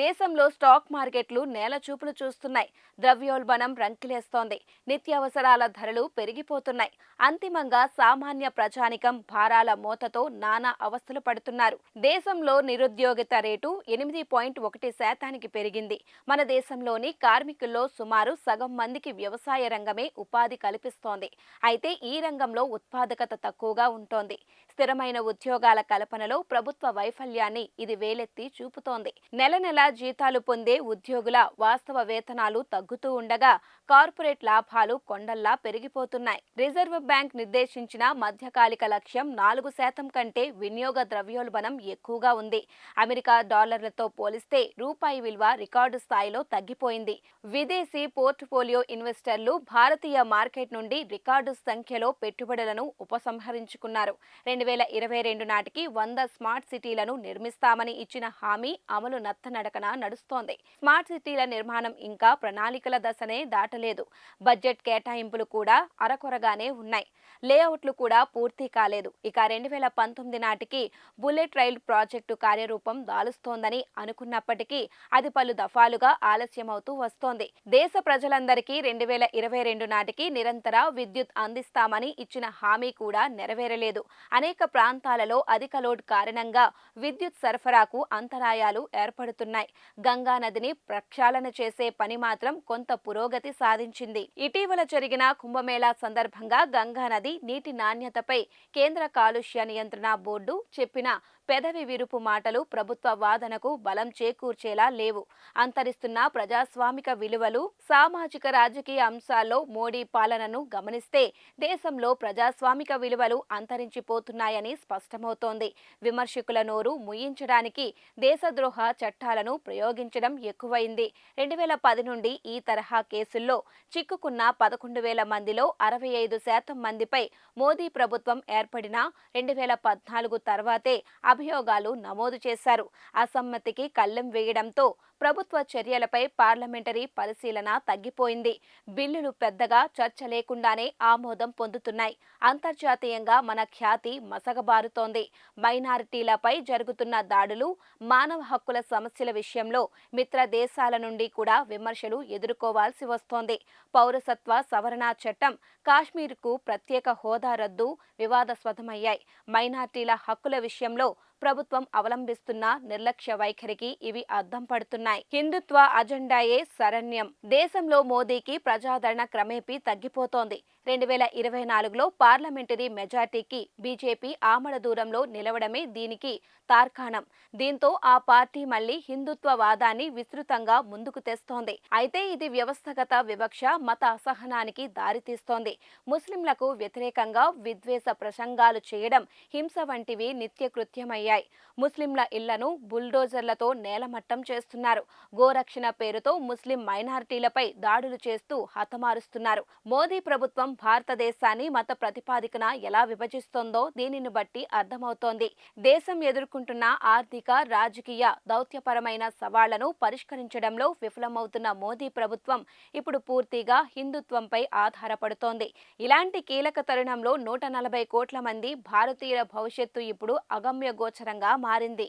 దేశంలో స్టాక్ మార్కెట్లు నేల చూపులు చూస్తున్నాయి. ద్రవ్యోల్బణం రంకిలేస్తోంది. నిత్యావసరాల ధరలు పెరిగిపోతున్నాయి. అంతిమంగా సామాన్య ప్రజానికం భారాల మోతతో నానా అవస్థలు పడుతున్నారు. దేశంలో నిరుద్యోగిత రేటు ఎనిమిది పాయింట్ ఒకటి శాతానికి పెరిగింది. మన దేశంలోని కార్మికుల్లో సుమారు సగం మందికి వ్యవసాయ రంగమే ఉపాధి కల్పిస్తోంది. అయితే ఈ రంగంలో ఉత్పాదకత తక్కువగా ఉంటోంది. స్థిరమైన ఉద్యోగాల కల్పనలో ప్రభుత్వ వైఫల్యాన్ని ఇది వేలెత్తి చూపుతోంది. నెల నెల జీతాలు పొందే ఉద్యోగుల వాస్తవ వేతనాలు తగ్గుతూ ఉండగా కార్పొరేట్ లాభాలు కొండల్లా పెరిగిపోతున్నాయి. రిజర్వ్ బ్యాంక్ నిర్దేశించిన మధ్యకాలిక లక్ష్యం నాలుగు శాతం కంటే వినియోగ ద్రవ్యోల్బణం ఎక్కువగా ఉంది. అమెరికా డాలర్లతో పోలిస్తే రూపాయి విలువ రికార్డు స్థాయిలో తగ్గిపోయింది. విదేశీ పోర్ట్ఫోలియో ఇన్వెస్టర్లు భారతీయ మార్కెట్ నుండి రికార్డు సంఖ్యలో పెట్టుబడులను ఉపసంహరించుకున్నారు. రెండు వేల ఇరవై రెండు నాటికి వంద స్మార్ట్ సిటీలను నిర్మిస్తామని ఇచ్చిన హామీ అమలు నత్తనడక పక్కన నడుస్తోంది. స్మార్ట్ సిటీల నిర్మాణం ఇంకా ప్రణాళికల దశనే దాటలేదు. బడ్జెట్ కేటాయింపులు కూడా అరకొరగానే ఉన్నాయి. లేఅవుట్లు కూడా పూర్తి కాలేదు. ఇక రెండు వేల పంతొమ్మిది నాటికి బుల్లెట్ రైల్ ప్రాజెక్టు కార్యరూపం దాలుస్తోందని అనుకున్నప్పటికీ అది పలు దఫాలుగా ఆలస్యమవుతూ వస్తోంది. దేశ ప్రజలందరికీ రెండు వేల ఇరవై రెండు నాటికి నిరంతర విద్యుత్ అందిస్తామని ఇచ్చిన హామీ కూడా నెరవేరలేదు. అనేక ప్రాంతాలలో అధిక లోడ్ కారణంగా విద్యుత్ సరఫరాకు అంతరాయాలు ఏర్పడుతున్నాయి. గంగా నదిని ప్రక్షాళన చేసే పని మాత్రం కొంత పురోగతి సాధించింది. ఇటీవల జరిగిన కుంభమేళా సందర్భంగా గంగా నది నీటి నాణ్యతపై కేంద్ర కాలుష్య నియంత్రణ బోర్డు చెప్పిన పెదవి విరుపు మాటలు ప్రభుత్వ వాదనకు బలం చేకూర్చేలా లేవు. అంతరిస్తున్న ప్రజాస్వామిక విలువలు సామాజిక రాజకీయ అంశాల్లో మోడీ పాలనను గమనిస్తే దేశంలో ప్రజాస్వామిక విలువలు అంతరించిపోతున్నాయని స్పష్టమవుతోంది. విమర్శకుల నోరు ముయించడానికి దేశద్రోహ చట్టాలను ప్రయోగించడం ఎక్కువైంది. రెండు వేల పది నుండి ఈ తరహా కేసుల్లో చిక్కుకున్న పదకొండు వేల మందిలో అరవై ఐదు శాతం మందిపై మోదీ ప్రభుత్వం ఏర్పడిన రెండు వేల పద్నాలుగు తర్వాతే అభియోగాలు నమోదు చేశారు. అసమ్మతికి కళ్ళెం వేయడంతో ప్రభుత్వ చర్యలపై పార్లమెంటరీ పరిశీలన తగ్గిపోయింది. బిల్లులు పెద్దగా చర్చ లేకుండానే ఆమోదం పొందుతున్నాయి. అంతర్జాతీయంగా మన ఖ్యాతి మసగబారుతోంది మైనారిటీలపై జరుగుతున్న దాడులు మానవ హక్కుల సమస్యల విషయంలో మిత్ర దేశాల నుండి కూడా విమర్శలు ఎదుర్కోవాల్సి వస్తోంది. పౌరసత్వ సవరణ చట్టం కాశ్మీర్కు ప్రత్యేక హోదా రద్దు వివాదాస్పదమయ్యాయి. మైనార్టీల హక్కుల విషయంలో ప్రభుత్వం అవలంబిస్తున్న నిర్లక్ష్య వైఖరికి ఇవి అద్దం పడుతున్నాయి. హిందుత్వ అజెండాయే శరణ్యం. దేశంలో మోదీకి ప్రజాదరణ క్రమేపీ తగ్గిపోతోంది. రెండు వేల ఇరవై నాలుగులో పార్లమెంటరీ మెజార్టీకి బీజేపీ ఆమడ దూరంలో నిలవడమే దీనికి తార్కాణం. దీంతో ఆ పార్టీ మళ్ళీ హిందుత్వ వాదాన్ని విస్తృతంగా ముందుకు తెస్తోంది. అయితే ఇది వ్యవస్థగత వివక్ష మత అసహనానికి దారితీస్తోంది ముస్లింలకు వ్యతిరేకంగా విద్వేష ప్రసంగాలు చేయడం హింస వంటివి నిత్యకృత్యమయ్యాయి ముస్లింల ఇళ్ళను బుల్డోజర్లతో నేలమట్టం చేస్తున్నారు. గోరక్షణ పేరుతో ముస్లిం మైనారిటీలపై దాడులు చేస్తూ హతమారుస్తున్నారు. మోదీ ప్రభుత్వం భారతదేశాన్ని మత ప్రతిపాదికన ఎలా విభజిస్తోందో దీనిని బట్టి అర్థమవుతోంది. దేశం ఎదుర్కొంటున్న ఆర్థిక రాజకీయ దౌత్యపరమైన సవాళ్ళను పరిష్కరించడంలో విఫలమవుతున్న మోదీ ప్రభుత్వం ఇప్పుడు పూర్తిగా హిందుత్వంపై ఆధారపడుతోంది. ఇలాంటి కీలక తరుణంలో నూట నలభై కోట్ల మంది భారతీయుల భవిష్యత్తు ఇప్పుడు అగమ్య గోచరంగా మారింది.